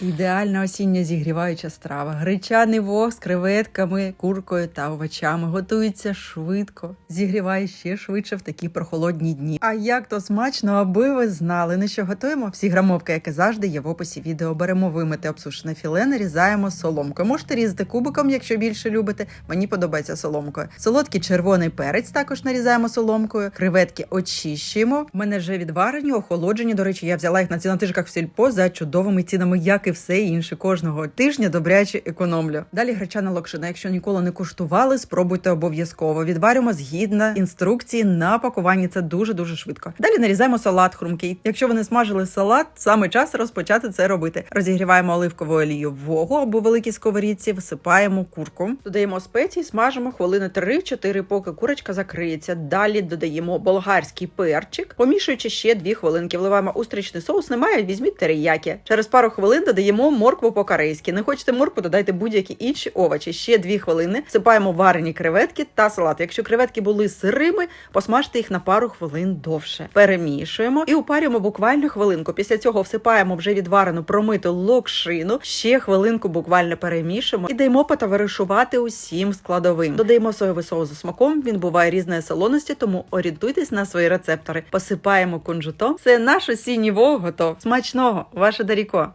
Ідеальна осіння зігріваюча страва. Гречаний вог з креветками, куркою та овочами. Готується швидко, зігріває ще швидше в такі прохолодні дні. А як то смачно, аби ви знали, на що готуємо? Всі грамовки, як і завжди, є в описі відео. Беремо вимити обсушене філе, нарізаємо соломкою. Можете різати кубиком, якщо більше любите. Мені подобається соломкою. Солодкий червоний перець також нарізаємо соломкою. Креветки очищуємо. У мене вже відварені, охолоджені. До речі, я взяла їх на цінотижках в сільпо за чудовими цінами, як і все інше. Кожного тижня добряче економлю. Далі гречана локшина. Якщо ніколи не куштували, спробуйте обов'язково. Відварюємо згідно інструкції на пакуванні. Це дуже дуже швидко. Далі нарізаємо салат хрумкий. Якщо ви не смажили салат, саме час розпочати це робити. Розігріваємо оливкову олію вогу або великій сковорідці, висипаємо курку, додаємо спеції, смажимо хвилини 3-4, поки курочка закриється. Далі додаємо болгарський перчик, помішуючи ще 2 хвилинки. Вливаємо устричний соус. Немає, візьміть териякі. Через пару хвилин додаємо моркву по-корейськи. Не хочете моркву, додайте будь-які інші овочі. Ще 2 хвилини. Сипаємо варені креветки та салат. Якщо креветки були сирими, посмажте їх на пару хвилин довше. Перемішуємо і упарюємо буквально хвилинку. Після цього всипаємо вже відварену промиту локшину. Ще хвилинку буквально перемішуємо і даємо потоваришувати усім складовим. Додаємо соєвий соус за смаком. Він буває різної солоності, тому орієнтуйтесь на свої рецептори. Посипаємо кунжутом. Це наш осінній вог готов. Смачного, ваше Даріко.